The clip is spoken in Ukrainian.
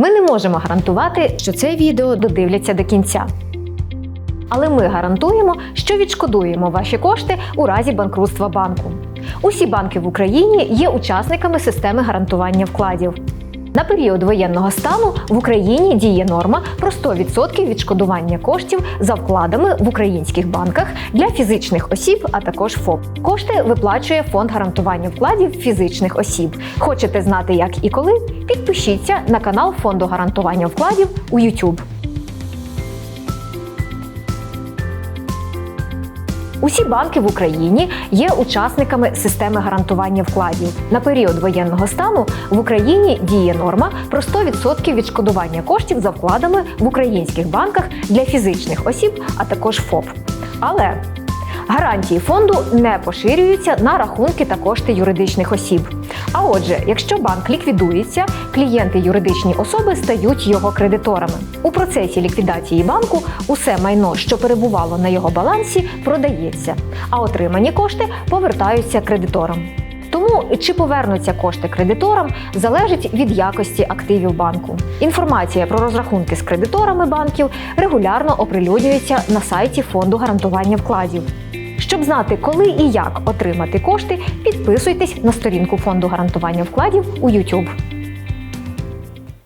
Ми не можемо гарантувати, що це відео додивляться до кінця. Але ми гарантуємо, що відшкодуємо ваші кошти у разі банкрутства банку. Усі банки в Україні є учасниками системи гарантування вкладів. На період воєнного стану в Україні діє норма про 100% відшкодування коштів за вкладами в українських банках для фізичних осіб, а також ФОП. Кошти виплачує фонд гарантування вкладів фізичних осіб. Хочете знати, як і коли? Підпишіться на канал фонду гарантування вкладів у YouTube. Усі банки в Україні є учасниками системи гарантування вкладів. На період воєнного стану в Україні діє норма про 100% відшкодування коштів за вкладами в українських банках для фізичних осіб, а також ФОП. Але гарантії фонду не поширюються на рахунки та кошти юридичних осіб. А отже, якщо банк ліквідується, клієнти юридичні особи стають його кредиторами. У процесі ліквідації банку усе майно, що перебувало на його балансі, продається, а отримані кошти повертаються кредиторам. Тому чи повернуться кошти кредиторам залежить від якості активів банку. Інформація про розрахунки з кредиторами банків регулярно оприлюднюється на сайті фонду гарантування вкладів. Щоб знати, коли і як отримати кошти, підписуйтесь на сторінку фонду гарантування вкладів у YouTube.